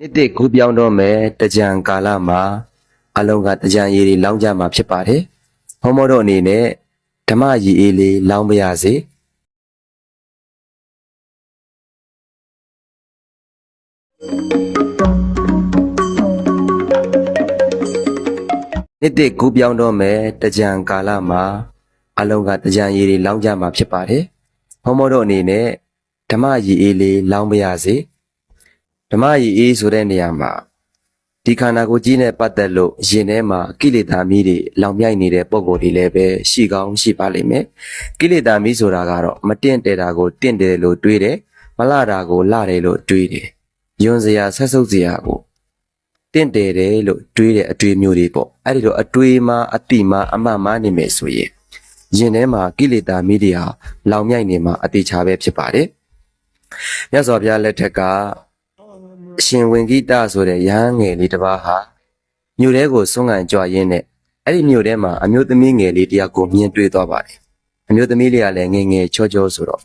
နှစ်တစ်ကူးပြောင်းတော့မယ်တကြံကာလမှာအလုံးကတကြံရည်တွေလောင်းကြမှာဖြစ်ပါတယ်။ဟောမောတို့အနေနဲ့ဓမ္မရည်အေးလေးလောင်းပါရစေ။နှစ်တစ်ကူးပြောင်းတော့မယ်တကြံကာလမှာအလုံးကတကြံရည်တွေလောင်းကြမှာဖြစ်ပါတယ်။ဟောမောတို့အနေနဲ့ဓမ္မရည်အေးလေးလောင်းပါရစေ။ ဓမ္မရည်အေးဆိုတဲ့နေရာမှာဒီခန္ဓာကိုယ်ကြီးနဲ့ပတ်သက်လို့ယင်ထဲမှာကိလေသာမီးတွေလောင်မြိုက်နေတဲ့ပုံကိုယ်တွေလည်းပဲရှိကောင်းရှိပါလိမ့်မယ်ကိလေသာမီးဆိုတာကတော့မတင့်တယ်တာကိုတင့်တယ်လို့တွေးတယ်မလှတာကိုလှတယ်လို့တွေးတယ်ယွန်စရာဆက်ဆုပ်စရာကိုတင့်တယ်တယ်လို့တွေးတဲ့အတွေးမျိုးတွေပေါ့အဲ့ဒီတော့အတွေးမှအတိမှအမှတ်မှနေမယ်ဆိုရင်ယင်ထဲမှာကိလေသာမီးတွေဟာလောင်မြိုက်နေမှာအတိချာပဲဖြစ်ပါတယ်မြတ်စွာဘုရားလက်ထက်က အရှင်ဝင်ဂိတဆိုတဲ့ရဟန်းငယ်လေးတစ်ပါးဟာမြို့ထဲကိုဆွမ်းခံကြွရင်းနဲ့အဲ့ဒီမြို့ထဲမှာအမျိုးသမီးငယ်လေးတစ်ယောက်ကိုမြင်တွေ့သွားပါတယ်။အမျိုးသမီးလေးကလည်းငယ်ငယ်ချောချောဆိုတော့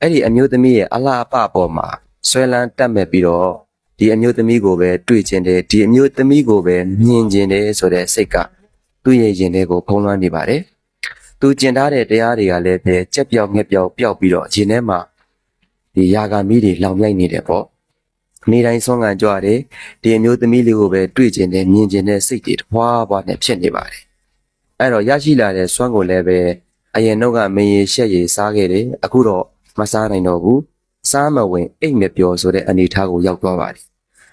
အဲ့ဒီအမျိုးသမီးရဲ့အလားအပပေါ်မှာဆွဲလန်းတက်မဲ့ပြီးတော့ဒီအမျိုးသမီးကိုပဲတွေ့ကျင်တယ်ဒီအမျိုးသမီးကိုပဲမြင်ကျင်တယ်ဆိုတဲ့စိတ်ကသူ့ရဲ့ရင်ထဲကိုဖုံးလွှမ်းနေပါတယ်။သူကျင်ထားတဲ့တရားတွေကလည်းပဲကြက်ပြောက်ငှက်ပြောက်ပျောက်ပြီးတော့ရင်ထဲမှာဒီယာဂာမီးတွေလောင်မြိုက်နေတယ်ပေါ့။ နေတိုင်းဆွမ်းခံကြွတယ်ဒီအမျိုးသမီးလေးကိုပဲတွေ့ကျင်တယ်မြင်ကျင်တဲ့စိတ်တွေတဖွာဖွာနဲ့ဖြစ်နေပါတယ်အဲ့တော့ရရှိလာတဲ့ဆွမ်းကိုလည်းပဲအရင်တော့ကမင်းရရှက်ရည်စားခဲ့တယ်အခုတော့မစားနိုင်တော့ဘူးစားမဝင်အိတ်မပြောဆိုတဲ့အနေအထားကိုရောက်သွားပါတယ်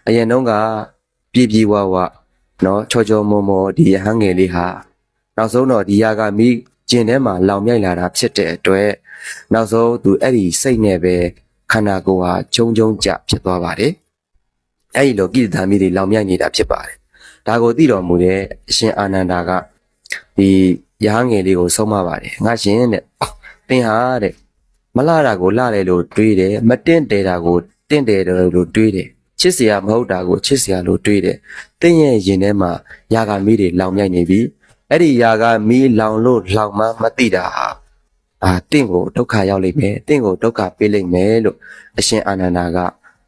အရင်တော့ကပြည်ပြည်ဝဝနော်ချောချောမောမောဒီရဟန်းငယ်လေးဟာနောက်ဆုံးတော့ဒီယာကမိကျင်ထဲမှာလောင်မြိုက်လာတာဖြစ်တဲ့အတွက်နောက်ဆုံးသူအဲ့ဒီစိတ်နဲ့ပဲခန္ဓာကိုယ်ဟာဂျုံဂျုံကြဖြစ်သွားပါတယ် အဲ့ဒီလိုကိလေသာမိတွေလောင်မြိုက်နေတာဖြစ်ပါတယ်။ဒါကိုသိတော်မူတဲ့အရှင်အာနန္ဒာကဒီရဟန်းငယ်လေးကိုဆုံးမပါတယ်။ငါရှင်တဲ့သင်ဟာတဲ့မလှတာကိုလှတယ်လို့တွေးတယ်မတင့်တယ်တာကိုတင့်တယ်တယ်လို့တွေးတယ်ချစ်စရာမဟုတ်တာကိုချစ်စရာလို့တွေးတယ်။သင်ရဲ့ရင်ထဲမှာယာဂမီတွေလောင်မြိုက်နေပြီ။အဲ့ဒီယာဂမီလောင်လို့လောင်မှမသိတာဟာအာတင့်ကိုဒုက္ခရောက်လိမ့်မယ်။တင့်ကိုဒုက္ခပေးလိမ့်မယ်လို့အရှင်အာနန္ဒာက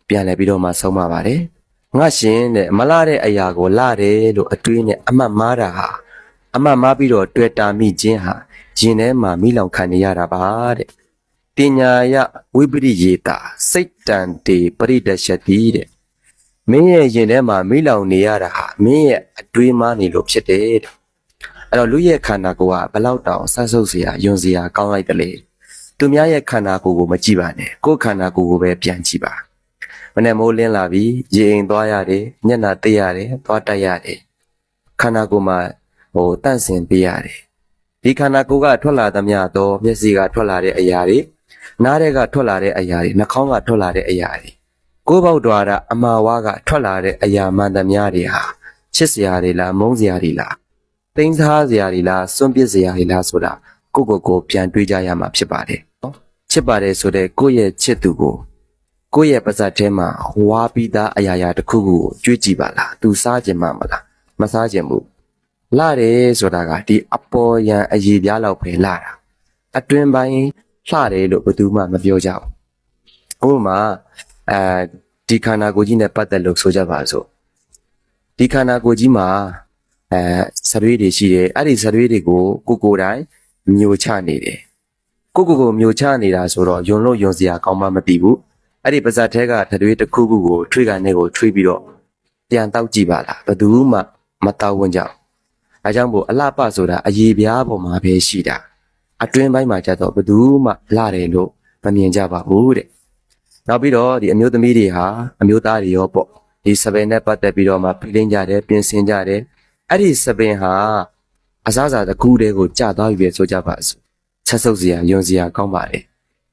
ပြန်လည်ပြီးတော့မှဆုံးမပါတယ်။ ငါရှင်တဲ့မလာတဲ့အရာကိုလာတယ်လို့အတွင်းနဲ့အမှတ်မှားတာဟာအမှတ်မှားပြီးတော့တွေ့တာမိခြင်းဟာရင်ထဲမှာမိလောင်ခံနေရတာပါတဲ့ပညာယဝိပရိယေတာစိတ်တန်တေပရိဒရှတိတဲ့မင်းရဲ့ရင်ထဲမှာမိလောင်နေရတာဟာမင်းရဲ့အတွေးမှနေလို့ဖြစ်တယ်တဲ့အဲ့တော့လူရဲ့ခန္ဓာကိုယ်ကဘလောက်တောင်ဆတ်ဆုပ်စရာယွန်စရာကောင်းလိုက်တယ်လေသူများရဲ့ခန္ဓာကိုယ်ကိုမကြည့်ပါနဲ့ကိုယ်ခန္ဓာကိုယ်ကိုပဲပြန်ကြည့်ပါ မနဲ့မိုးလင်းလာပြီရေအိမ်သွားရတယ်ညက်နာတိတ်ရတယ်သွားတက်ရတယ်ခန္ဓာကိုယ်မှာဟိုတန့်စင်ပေးရတယ်ဒီခန္ဓာကိုယ်ကထွက်လာသမျှတော့မျက်စိကထွက်လာတဲ့အရာတွေနားထဲကထွက်လာတဲ့အရာတွေနှာခေါင်းကထွက်လာတဲ့အရာတွေကိုယ်ပေါက်တော်တာအမာဝါကထွက်လာတဲ့အရာမှန်သမျှတွေဟာချစ်စရာတွေလားမုန်းစရာတွေလားသိမ်းစားစရာတွေလားစွန့်ပစ်စရာတွေလားဆိုတာကိုယ့်ကိုယ်ကိုပြန်တွေးကြရမှာဖြစ်ပါတယ်နော်ချစ်ပါတယ်ဆိုတဲ့ကိုယ့်ရဲ့ချစ်သူကို ကိုယ့်ရဲ့ပါဇက်ထဲမှာဝါပြီးသားအရာရာတစ်ခုခုကိုကြွေးကြည့်ပါလားသူစားခြင်းမမလားမစားခြင်းဘူးလာတယ်ဆိုတာကဒီအပေါ်ယံအည်ပြားလောက်ပဲလာတာအတွင်ပိုင်းလှတယ်လို့ဘယ်သူမှမပြောကြဘူးဥပမာအဲဒီခန္ဓာကိုယ်ကြီးနဲ့ပတ်သက်လို့ဆိုကြပါစို့ဒီခန္ဓာကိုယ်ကြီးမှာအဲဆရွေးတွေရှိတယ်အဲ့ဒီဆရွေးတွေကိုကိုယ်ကိုယ်တိုင်မျိုးချနေတယ်ကိုယ့်ကိုယ်ကိုမျိုးချနေတာဆိုတော့ယွန်လို့ယွန်စရာကောင်းမှမသိဘူး အဲ့ဒီပါဇက်ထဲကတတွေးတစ်ခုခုကိုထွေးကန်နဲ့ကိုထွေးပြီးတော့ပြန်တောက်ကြည့်ပါလားဘယ်သူမှမတောက်ဝင်ကြဘူးအဲကြောင့်မို့အလှပဆိုတာအည်ပြားပေါ်မှာပဲရှိတာအတွင်းပိုင်းမှာကျတော့ဘယ်သူမှလှတယ်လို့မမြင်ကြပါဘူးတဲ့နောက်ပြီးတော့ဒီအမျိုးသမီးတွေဟာအမျိုးသားတွေရောပေါ့ဒီစပယ်နဲ့ပတ်သက်ပြီးတော့မှဖိလိမ့်ကြတယ်ပြင်ဆင်ကြတယ်အဲ့ဒီစပင်ဟာအစားအစာတစ်ခုတည်းကိုကြာသွားပြီပဲဆိုကြပါစို့ချက်ဆုပ်စရာယွန်စရာကောင်းပါလေ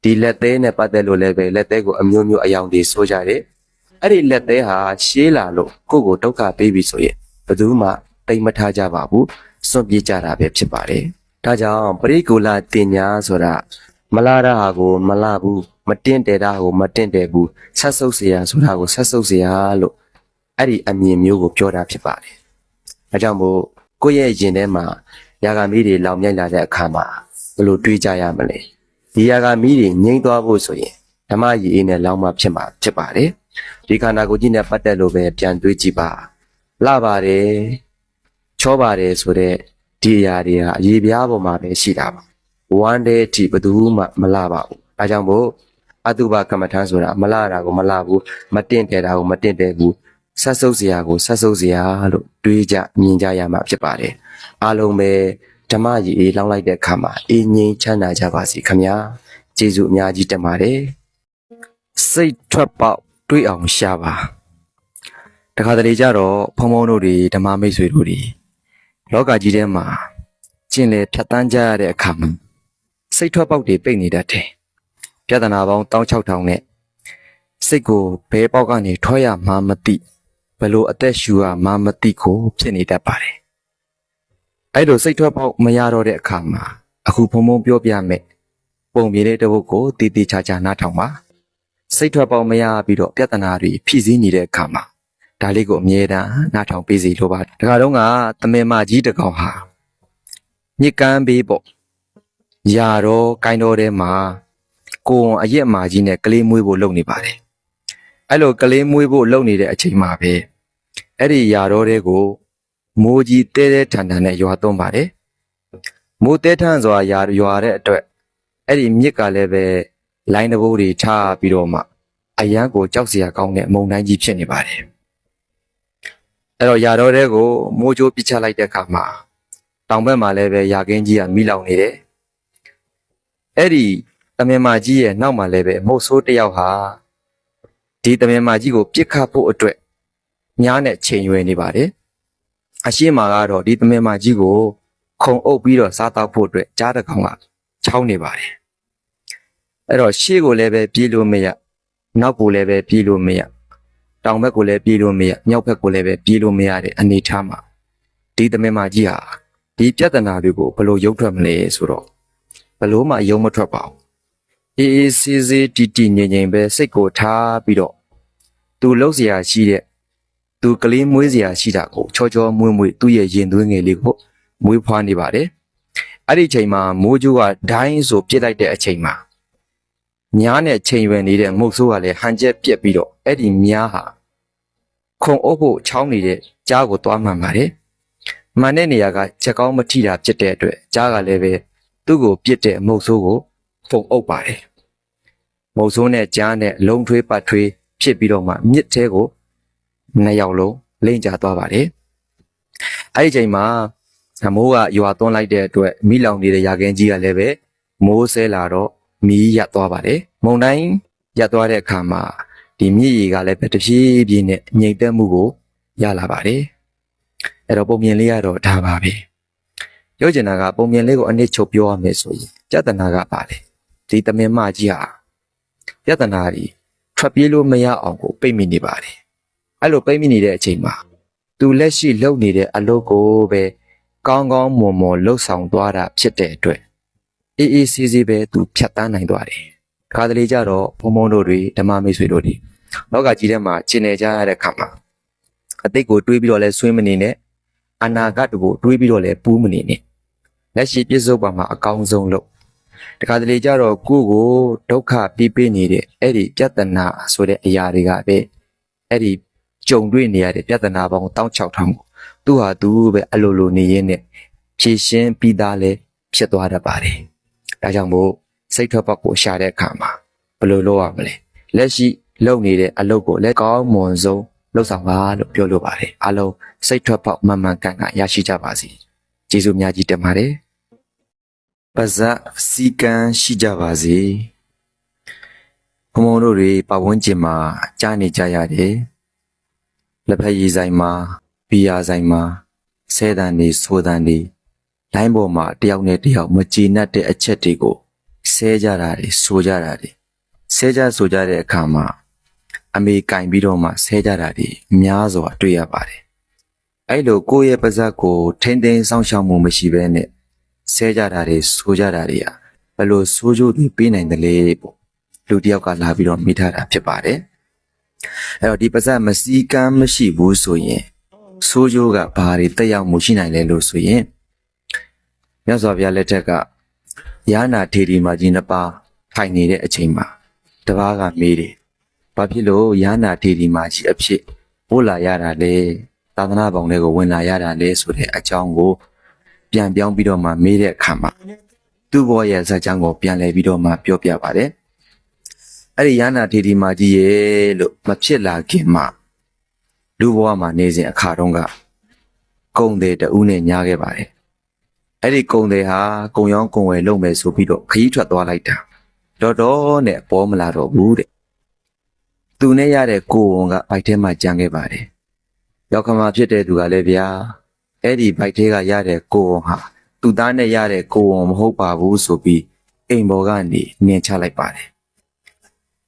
ဒီလက်သေးနဲ့ပတ်သက်လို့လည်းပဲလက်သေးကိုအမျိုးမျိုးအယောင်တွေဆိုကြတယ်။အဲ့ဒီလက်သေးဟာရှေးလာလို့ကိုယ့်ကိုဒုက္ခပေးပြီဆိုရင်ဘယ်သူမှတိမ်မထားကြပါဘူး။စွန့်ပြေးကြတာပဲဖြစ်ပါတယ်။ဒါကြောင့်ပရိကူလာတင်ညာဆိုတာမလာတာဟာကိုမလာဘူးမတင့်တယ်တာကိုမတင့်တယ်ဘူးဆက်ဆုပ်เสียဆိုတာကိုဆက်ဆုပ်เสียလို့အဲ့ဒီအမြင်မျိုးကိုပြောတာဖြစ်ပါတယ်။ဒါကြောင့်မို့ကိုယ့်ရဲ့ရင်ထဲမှာယာဂမီးတွေလောင်မြိုက်လာတဲ့အခါမှာဘယ်လိုတွေးကြရမလဲ။ ဒီယာကမီးတွေငိမ့်သွားဖို့ဆိုရင်ဓမ္မရည်အေးနဲ့လောင်းမှဖြစ်မှာဖြစ်ပါတယ်ဒီခန္ဓာကိုယ်ကြီးနဲ့ပတ်သက်လို့ပဲပြန်တွေးကြည့်ပါလှပါတယ်ချောပါတယ်ဆိုတော့ဒီအရာတွေဟာအရေးပြားပေါ်မှာပဲရှိတာပါဝမ်းတဲ့အထိဘယ်သူမှမလှပါဘူးဒါကြောင့်မို့အတုပကမ္မထမ်းဆိုတာမလှတာကိုမလှဘူးမတင့်တယ်တာကိုမတင့်တယ်ဘူးဆက်ဆုပ်စရာကိုဆက်ဆုပ်စရာလို့တွေးကြမြင်ကြရမှာဖြစ်ပါတယ်အားလုံးပဲ ဓမ္မကြီးအေးလောင်းလိုက်တဲ့အခါမှာအင်းငိမ့်ချမ်းသာကြပါစေခင်ဗျာကျေးဇူးအများကြီးတင်ပါတယ်စိတ်ထွက်ပေါက်တွေးအောင်ရှာပါတခါတလေကြတော့ဖုံဖုံတို့တွေဓမ္မမိတ်ဆွေတို့တွေလောကကြီးထဲမှာကျင့်လေဖြတ်တန်းကြရတဲ့အခါမှာစိတ်ထွက်ပေါက်တွေပိတ်နေတတ်တယ်ပြဿနာပေါင်း16000နဲ့စိတ်ကိုဘဲပေါက်ကနေထွက်ရမှမသိဘလို့အသက်ရှူရမှမသိကိုဖြစ်နေတတ်ပါတယ် အဲ့လိုစိတ်ထွက်ပေါက်မရတော့တဲ့အခါမှာအခုဖုံဖုံပြောပြမယ်ပုံပြေတဲ့တပုတ်ကိုတည်တည်ချာချာနားထောင်ပါစိတ်ထွက်ပေါက်မရပြီးတော့ပြဿနာတွေဖြည့်ဆည်းနေတဲ့အခါမှာဒါလေးကိုအမြဲတမ်းနားထောင်ပေးစီလိုပါတခါတော့ကသမင်မကြီးတစ်ကောင်ဟာညစ်ကန်းပေးပေါ့ယာတော့ကိုင်းတော်ထဲမှာကိုယ်ဝန်အရက်မာကြီးနဲ့ကလေးမွေးဖို့လုပ်နေပါတယ်အဲ့လိုကလေးမွေးဖို့လုပ်နေတဲ့အချိန်မှာပဲအဲ့ဒီယာတော်တဲ့ကို မိုးကြီးတဲတဲထန်ထန်နဲ့ရွာသွန်းပါတယ်မိုးတဲထန်စွာရွာရွာတဲ့အတွက်အဲ့ဒီမြစ်ကလည်းပဲလိုင်းတဘိုးတွေထားပြီးတော့မှအရန်ကိုကြောက်စရာကောင်းတဲ့မုန်တိုင်းကြီးဖြစ်နေပါတယ်အဲ့တော့ယာတော်တဲ့ကိုမိုးကြိုးပစ်ချလိုက်တဲ့အခါမှာတောင်ဘက်မှာလည်းပဲယာကင်းကြီးကမိလောင်နေတယ်အဲ့ဒီတမင်မကြီးရဲ့နောက်မှာလည်းပဲမုတ်ဆိုးတစ်ယောက်ဟာဒီတမင်မကြီးကိုပြစ်ခတ်ဖို့အတွက်ညားနဲ့ချိန်ရွယ်နေပါတယ် အရှိမကတော့ဒီတမင်မကြီးကိုခုံအုပ်ပြီးတော့စားတောက်ဖို့အတွက်ကြားတစ်ကောင်ကချောင်းနေပါတယ်အဲ့တော့ရှေ့ကိုလည်းပဲပြေးလို့မရနောက်ကိုလည်းပဲပြေးလို့မရတောင်ဘက်ကိုလည်းပြေးလို့မရမြောက်ဘက်ကိုလည်းပဲပြေးလို့မရတဲ့အနေအထားမှာဒီတမင်မကြီးဟာဒီပြဿနာတွေကိုဘယ်လိုရုပ်ထွက်မလဲဆိုတော့ဘယ်လို့မှရုံမထွက်ပါဘူးအေးအေးဆေးဆေးတီတီငြိမ်ငြိမ်ပဲစိတ်ကိုထားပြီးတော့သူလှုပ်เสียရှိတဲ့ သူကလေးမွေးစရာရှိတာကိုချောချောမွေ့မွေ့သူ့ရဲ့ရင်သွေးငယ်လေးကိုမွေးဖွားနေပါတယ်အဲ့ဒီချိန်မှာမိုးကြိုးကဒိုင်းဆိုပြစ်လိုက်တဲ့အချိန်မှာမြားနဲ့ချိန်ရွယ်နေတဲ့မုတ်ဆိုးကလည်းဟန်ကျက်ပြက်ပြီးတော့အဲ့ဒီမြားဟာခုံအုပ်ဖို့ချောင်းနေတဲ့ကြားကိုသွားမှန်ပါတယ်မှန်တဲ့နေရာကချက်ကောင်းမထိတာဖြစ်တဲ့အတွက်ကြားကလည်းပဲသူ့ကိုပြစ်တဲ့မုတ်ဆိုးကိုဖုံအုပ်ပါတယ်မုတ်ဆိုးနဲ့ကြားနဲ့အလုံးထွေးပတ်ထွေးဖြစ်ပြီးတော့မှမြစ်သေးကို နှစ်ယောက်လုံးလိမ့်ကျသွားပါတယ်အဲ့ဒီချိန်မှာမိုးကရွာသွန်းလိုက်တဲ့အတွက်မိလောင်နေတဲ့ရာခင်းကြီးကလည်းပဲမိုးဆဲလာတော့မီးရပ်သွားပါတယ်မုန်တိုင်းရပ်သွားတဲ့အခါမှာဒီမြစ်ရေကလည်းပဲတဖြည်းဖြည်းနဲ့ငြိမ်သက်မှုကိုရလာပါတယ်အဲ့တော့ပုံမြင်လေးကတော့ဒါပါပဲပြောချင်တာကပုံမြင်လေးကိုအနစ်ချုပ်ပြောရမယ်ဆိုရင်ပြဿနာကပါလေဒီတမင်မကြီးဟာပြဿနာကြီးထွက်ပြေးလို့မရအောင်ကိုပိတ်မိနေပါတယ် အဲ့လိုပိတ်မိနေတဲ့အချိန်မှာသူလက်ရှိလုပ်နေတဲ့အလုပ်ကိုပဲကောင်းကောင်းမွန်မွန်လှုပ်ဆောင်သွားတာဖြစ်တဲ့အတွက်အေးအေးဆေးဆေးပဲသူဖြတ်တန်းနိုင်သွားတယ်ခါတလေကြတော့ဘုံဘုံတို့တွေဓမ္မမိတ်ဆွေတို့တွေလောကကြီးထဲမှာကျင်နေကြရတဲ့ခါမှာအတိတ်ကိုတွေးပြီးတော့လဲဆွေးမနေနဲ့အနာဂတ်ကိုတွေးပြီးတော့လဲပူးမနေနဲ့လက်ရှိပြစ္ဆုတ်ပါမှာအကောင်းဆုံးလို့တခါတလေကြတော့ကိုယ့်ကိုဒုက္ခပြပေးနေတဲ့အဲ့ဒီပြဿနာဆိုတဲ့အရာတွေကပဲအဲ့ဒီ ကြုံတွေ့နေရတဲ့ပြဿနာပေါင်း16000ကိုသူဟာသူပဲအလိုလိုနေရင်းနဲ့ဖြည့်ရှင်းပြီးသားလဲဖြစ်သွားတတ်ပါတယ်ဒါကြောင့်မို့စိတ်ထွက်ပေါက်ကိုရှာတဲ့အခါမှာဘယ်လိုလုပ်ရမလဲလက်ရှိလုပ်နေတဲ့အလုပ်ကိုလက်ကောင်းမွန်ဆုံးလုပ်ဆောင်ပါလို့ပြောလိုပါတယ်အားလုံးစိတ်ထွက်ပေါက်မှန်မှန်ကန်ကန်ရရှိကြပါစေကျေးဇူးများကြီးတင်ပါတယ်ပါဇက်စီကံရှိကြပါစေဘုံဘုံတို့တွေပတ်ဝန်းကျင်မှာကြားနေကြရတယ် လက်ဖက်ရည်ဆိုင်မှာဘီယာဆိုင်မှာဆဲတန်တွေဆိုတန်တွေလိုင်းပေါ်မှာတယောက်နဲ့တယောက်မကြည်နပ်တဲ့အချက်တွေကိုဆဲကြတာတွေဆိုကြတာတွေဆဲကြဆိုကြတဲ့အခါမှာအမေကင်ပြီးတော့မှဆဲကြတာတွေများစွာတွေ့ရပါတယ်အဲ့လိုကိုယ့်ရဲ့ပါဇက်ကိုထိမ့်သိမ်းစောင့်ရှောက်မှုမရှိဘဲနဲ့ဆဲကြတာတွေဆိုကြတာတွေကဘယ်လိုဆိုးကျိုးတွေပေးနိုင်တယ်လဲပေါ့လူတစ်ယောက်ကလာပြီးတော့မိထားတာဖြစ်ပါတယ် အဲ့တော့ဒီပါဇက်မစည်းကမ်းမရှိဘူးဆိုရင်ဆိုးကျိုးကဘာတွေတက်ရောက်မှုရှိနိုင်လဲလို့ဆိုရင်မြတ်စွာဘုရားလက်ထက်ကယာနာထေရီမကြီးနှစ်ပါးထိုင်နေတဲ့အချိန်မှာတပားကမေးတယ်ဘာဖြစ်လို့ရဟနာထေဒီမာကြီးအဖြစ်ပို့လာရတာလဲသာသနာပေါင်းတွေကိုဝင်လာရတာလဲဆိုတဲ့အကြောင်းကို ပြန်ပြောင်းပြီးတော့မှမေးတဲ့အခါမှာသူ့ဘောရဲ့ဇာတ်ကြောင်းကိုပြန်လည်ပြီးတော့မှပြောပြပါတယ် အဲ့ဒီရဟနာထေဒီမာကြီးရဲ့လို့မဖြစ်လာခင်မှာလူဘဝမှာနေစဉ်အခါတုန်းကကုံတဲ့တူးနဲ့ညားခဲ့ပါတယ်အဲ့ဒီကုံတဲ့ဟာကုံရောင်းကုံဝယ်လုပ်မယ်ဆိုပြီးတော့ခရီးထွက်သွားလိုက်တာတော်တော်နဲ့ပေါ်မလာတော့ဘူးတဲ့သူနဲ့ရတဲ့ကိုဝန်ကဘိုက်ထဲမှာကြံခဲ့ပါတယ်။ရောက်ခမဖြစ်တဲ့သူကလည်းဗျာအဲ့ဒီဘိုက်ထဲကရတဲ့ကိုဝန်ဟာသူသားနဲ့ရတဲ့ကိုဝန်မဟုတ်ပါဘူးဆိုပြီးအိမ်ပေါ်ကနေနင်းချလိုက်ပါတယ်။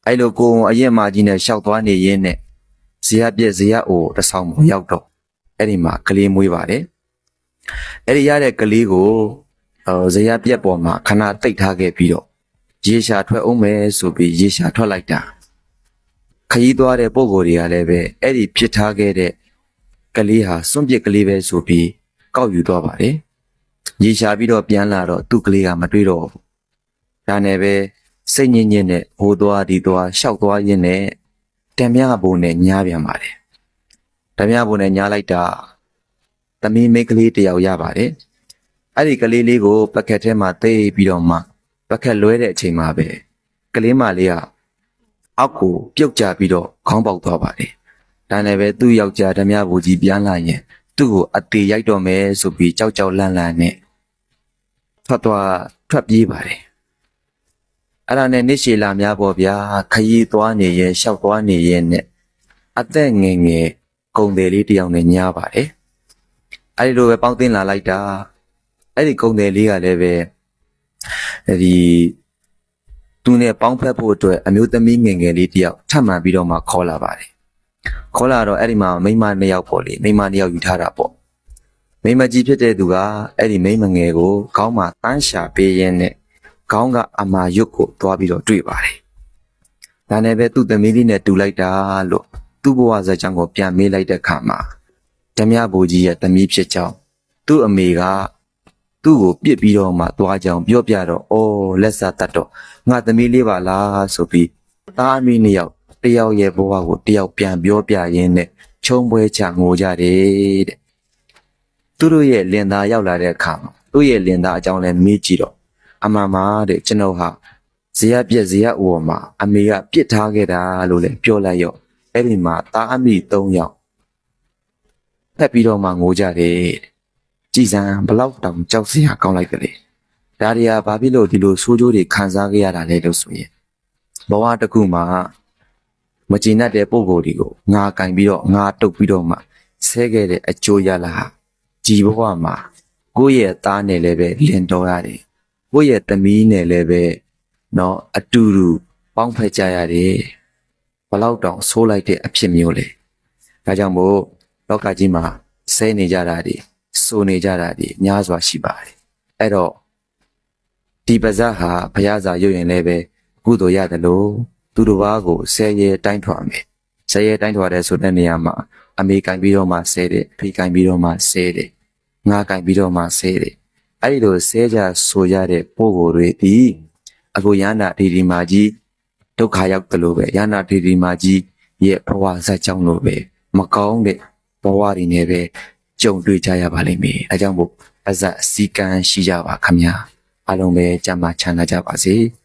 အဲ့လိုကိုဝန်အရင်မကြီးနဲ့ရှောက်သွားနေရင်းနဲ့ဇေယျပြက်ဇေယျအိုတစ်ဆောင်ပေါ်ရောက်တော့အဲ့ဒီမှာကလေးမွေးပါတယ်။အဲ့ဒီရတဲ့ကလေးကိုအော်ဇေယျပြက်ပေါ်မှာခဏတိတ်ထားခဲ့ပြီးတော့ရေရှာထွက်အောင်မယ်ဆိုပြီးရေရှာထွက်လိုက်တာ။ခရီးသွားတဲ့ပုံကိုယ်တွေကလည်းပဲအဲ့ဒီဖြစ်ထားခဲ့တဲ့ကလေးဟာစွန့်ပစ်ကလေးပဲဆိုပြီးကောက်ယူသွားပါတယ်။ရေရှာပြီးတော့ပြန်လာတော့သူ့ကလေးကမတွေ့တော့ဘူး။ဒါနဲ့ပဲ စိတ်ညစ်ညစ်နဲ့ဟိုသွားဒီသွားရှောက်သွားရင်းနဲ့တံမြဘုံနဲ့ညားပြန်ပါတယ်။တံမြဘုံနဲ့ညားလိုက်တာသမီးမိန်းကလေးတစ်ယောက်ရပါတယ်။အဲ့ဒီကလေးလေးကိုပကက်ထဲမှာသိပြီးတော့မှပကက်လွဲတဲ့အချိန်မှာပဲကလေးမလေးကအောက်ကိုပြုတ်ကျပြီးတော့ခေါင်းပေါက်သွားပါတယ်။ဒါနဲ့ပဲသူ့ယောက်ျားဓမြဘူကြီးပြန်လာရင်သူ့ကိုအသေးရိုက်တော့မယ်ဆိုပြီးကြောက်ကြောက်လန့်လန့်နဲ့ထွက်သွားထွက်ပြေးပါတယ်။ အဲ့ဒါနဲ့နေရှည်လာများပေါ့ဗျာခရီးသွားနေရင်ရှောက်သွားနေရင်နဲ့အသက်ငယ်ငယ်ကုံတယ်လေးတစ်ယောက်နဲ့ညားပါတယ်။အဲ့ဒီလိုပဲပေါင်းတင်လာလိုက်တာအဲ့ဒီကုံတယ်လေးကလည်းပဲအဲ့ဒီသူနဲ့ပေါင်းဖက်ဖို့အတွက်အမျိုးသမီးငယ်ငယ်လေးတယောက်ထပ်မံပြီးတော့မှခေါ်လာပါတယ်။ခေါ်လာတော့အဲ့ဒီမှာမိန်းမနှစ်ယောက်ပေါ့လေမိန်းမနှစ်ယောက်ယူထားတာပေါ့။မိန်းမကြီးဖြစ်တဲ့သူကအဲ့ဒီမိန်းမငယ်ကိုခေါင်းမှာတန်းရှာပေးရင်းနဲ့ ခေါင်းကအမာရွတ်ကိုသွားပြီးတော့တွေ့ပါတယ်။ဒါနဲ့ပဲသူ့သမီးလေးနဲ့တူလိုက်တာလို့သူ့ဘဝဇာတ်ကြောင့်ကိုပြန်မေးလိုက်တဲ့အခါမှာဓမြဘူကြီးရဲ့သမီးဖြစ်ကြောင်းသူ့အမေကသူ့ကိုပြစ်ပြီးတော့မှသွားကြောင်ပြောပြတော့အော်လက်စားတတ်တော့ငါသမီးလေးပါလားဆိုပြီးသားအမိနှစ်ယောက်တယောက်ရဲ့ဘဝကိုတယောက်ပြန်ပြောပြရင်းနဲ့ချုံပွဲချငိုကြတယ်တဲ့သူတို့ရဲ့လင်သားရောက်လာတဲ့အခါမှာသူ့ရဲ့လင်သားအကြောင်းလဲမေးကြည့်တော့ အမှန်ပါတဲ့ကျွန်တော်ဟာဇေယျပြက်ဇေယျအိုမှာအမေကပြစ်ထားခဲ့တာလို့လည်းပြောလိုက်ရော့အဲ့ဒီမှာသားအမိ၃ယောက်ဖက်ပြီးတော့မှငိုကြတယ်တဲ့ကြည်စံဘလောက်တောင်ကြောက်စရာကောင်းလိုက်တယ်လေဒါတွေကဘာဖြစ်လို့ဒီလိုဆိုးကျိုးတွေခံစားခဲ့ရတာလဲလို့ဆိုရင်ဘဝတစ်ခုမှာမကြည်နပ်တဲ့ပုံကိုယ်တွေကိုငါကင်ပြီးတော့ငါတုတ်ပြီးတော့မှဆဲခဲ့တဲ့အကျိုးရလာဟာဒီဘဝမှာကိုယ့်ရဲ့သားနဲ့လည်းပဲလင်တော်ရတယ် ကိုယ့်ရဲ့သမီးနဲ့လည်းပဲเนาะအတူတူပေါင်းဖက်ကြရတယ်ဘလောက်တောင်ဆိုးလိုက်တဲ့အဖြစ်မျိုးလေဒါကြောင့်မို့လောကကြီးမှာဆဲနေကြတာတွေ စိုးနေကြတာဒီများစွာရှိပါတယ်အဲ့တော့ဒီပါဇက်ဟာဘုရားစာရွတ်ရင်လည်းပဲကုသိုလ်ရတယ်လို့သူတို့ဘာကိုဆဲရဲတိုင်းထွာမယ်ဆဲရဲတိုင်းထွာတဲ့ဆိုတဲ့နေရာမှာအမေကင်ပြီးတော့မှဆဲတယ်ဖေကင်ပြီးတော့မှဆဲတယ်ငါကင်ပြီးတော့မှဆဲတယ် အဲ့ဒီလိုဆဲကြဆိုကြတဲ့ပို့ကိုယ်တွေဒီအခုရဟန္တာဒီဒီမာကြီးဒုက္ခရောက်တယ်လို့ပဲရဟန္တာဒီဒီမာကြီးရဲ့ဘဝဇက်ကြောင့်လို့ပဲမကောင်းတဲ့ဘဝတွေနဲ့ပဲကြုံတွေ့ကြရပါလိမ့်မယ်။အဲကြောင့်မို့အဇက်အစည်းကမ်းရှိကြပါခမညာ။အားလုံးပဲကြမ်းမှချမ်းသာကြပါစေ။